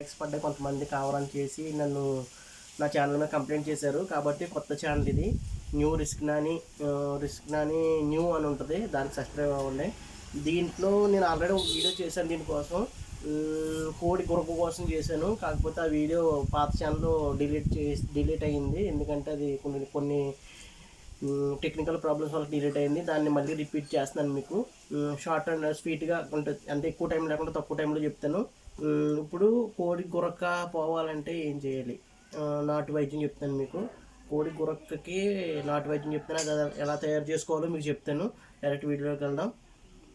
Likes పడ్డాయి కొంతమంది కావాలని చేసి నన్ను నా ఛానల్ మీద కంప్లైంట్ చేశారు. కాబట్టి కొత్త ఛానల్ ఇది. New risk Nani risk Nani new అని ఉంటుంది. దానికి సబ్స్క్రైబ్ అవ్వండి. దీంట్లో నేను ఆల్రెడీ ఒక వీడియో చేశాను దీనికోసం. కోడి గురక కోసం చేశాను. కాకపోతే ఆ వీడియో పాత ఛానల్లో డిలీట్ చేసి డిలీట్ అయ్యింది. ఎందుకంటే అది కొన్ని కొన్ని టెక్నికల్ ప్రాబ్లమ్స్ వల్ల డిలీట్ అయింది దాన్ని మళ్ళీ రిపీట్ చేస్తున్నాను మీకు. షార్ట్ అండ్ స్వీట్గా ఉంటుంది. అంటే ఎక్కువ టైం లేకుండా తక్కువ టైంలో చెప్తాను. ఇప్పుడు కోడి గురక పోవాలంటే ఏం చేయాలి? నాటు వైద్యం చెప్తాను మీకు. కోడి గురక్కకి నాటు వైద్యం చెప్తాను అది ఎలా- తయారు చేసుకోవాలో మీకు చెప్తాను. డైరెక్ట్ వీడియోలోకి వెళ్దాం.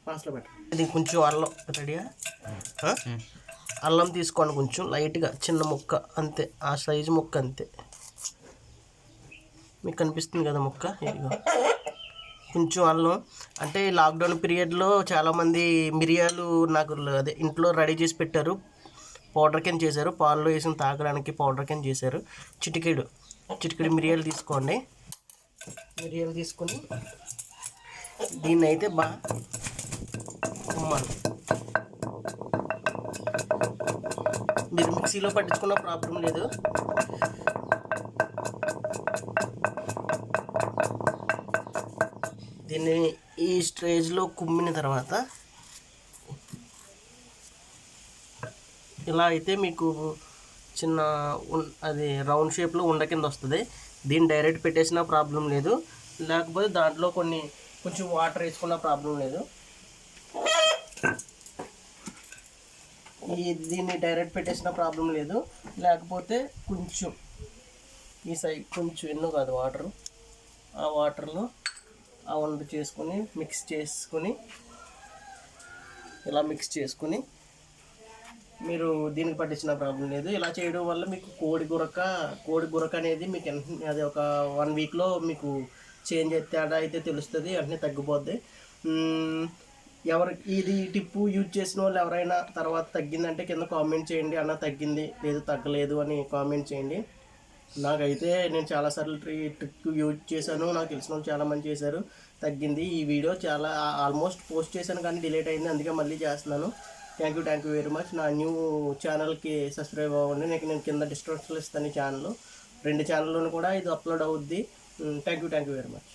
ఫాస్ట్లో పెట్ట ఇది కొంచెం అల్లం రెడీగా? అల్లం తీసుకోండి కొంచెం లైట్గా చిన్న ముక్క అంతే ఆ సైజు ముక్క అంతే. మీకు కనిపిస్తుంది కదా ముక్క? ఇదిగో. కొంచెం అల్లం. అంటే లాక్డౌన్ పీరియడ్లో చాలామంది మిరియాలు నాకు అదే ఇంట్లో రెడీ చేసి పెట్టారు. పౌడర్ కింద చేశారు. పాలలో వేసిన తాగడానికి పౌడర్ కింద చేశారు. చిటికెడు చిటికెడు మిరియాలు తీసుకోండి. మిరియాలు తీసుకొని దీన్ని అయితే బాగా కుమ్మాలి. మీరు మిక్సీలో పట్టించుకున్న ప్రాబ్లం లేదు. దీన్ని ఈ స్టేజ్లో కుమ్మిన తర్వాత ఇలా అయితే మీకు చిన్న అది రౌండ్ షేప్లో ఉండ కింద వస్తుంది. దీన్ని డైరెక్ట్ పెట్టేసిన ప్రాబ్లం లేదు. లేకపోతే దాంట్లో కొన్ని కొంచెం వాటర్ వేసుకున్న ప్రాబ్లం లేదు. ఈ దీన్ని డైరెక్ట్ పెట్టేసిన ప్రాబ్లం లేదు. లేకపోతే కొంచెం ఈ సైడ్ కొంచెం ఎన్నో కాదు వాటర్. ఆ వాటర్లో ఆ వంట చేసుకొని మిక్స్ చేసుకొని ఇలా మిక్స్ చేసుకొని మీరు దీనికి పట్టించిన ప్రాబ్లం లేదు. ఇలా చేయడం వల్ల మీకు కోడి గురక కోడి గురక అనేది మీకు అది ఒక వన్ వీక్లో మీకు చేంజ్ తేడా అయితే తెలుస్తుంది వెంటనే తగ్గిపోద్ది. ఎవరికి ఇది టిప్పు యూజ్ చేసిన వాళ్ళు ఎవరైనా తర్వాత తగ్గిందంటే కింద కామెంట్ చేయండి. అన్న తగ్గింది లేదు తగ్గలేదు అని కామెంట్ చేయండి. నాకైతే నేను చాలాసార్లు ట్రీ ట్రిక్ యూజ్ చేశాను. నాకు తెలిసిన వాళ్ళు చాలా మంది చేశారు. తగ్గింది. ఈ వీడియో చాలా ఆల్మోస్ట్ పోస్ట్ చేశాను కానీ డిలేట్ అయింది. అందుకే మళ్ళీ చేస్తున్నాను. Thank you thank you very much. నా న్యూ ఛానల్కి సబ్స్క్రైబ్ అవ్వండి. నీకు నేను కింద డిస్క్రిప్షన్లో ఇస్తాను ఈ ఛానల్. రెండు ఛానల్లోనూ కూడా ఇది అప్లోడ్ అవుద్ది. Thank you thank you very much.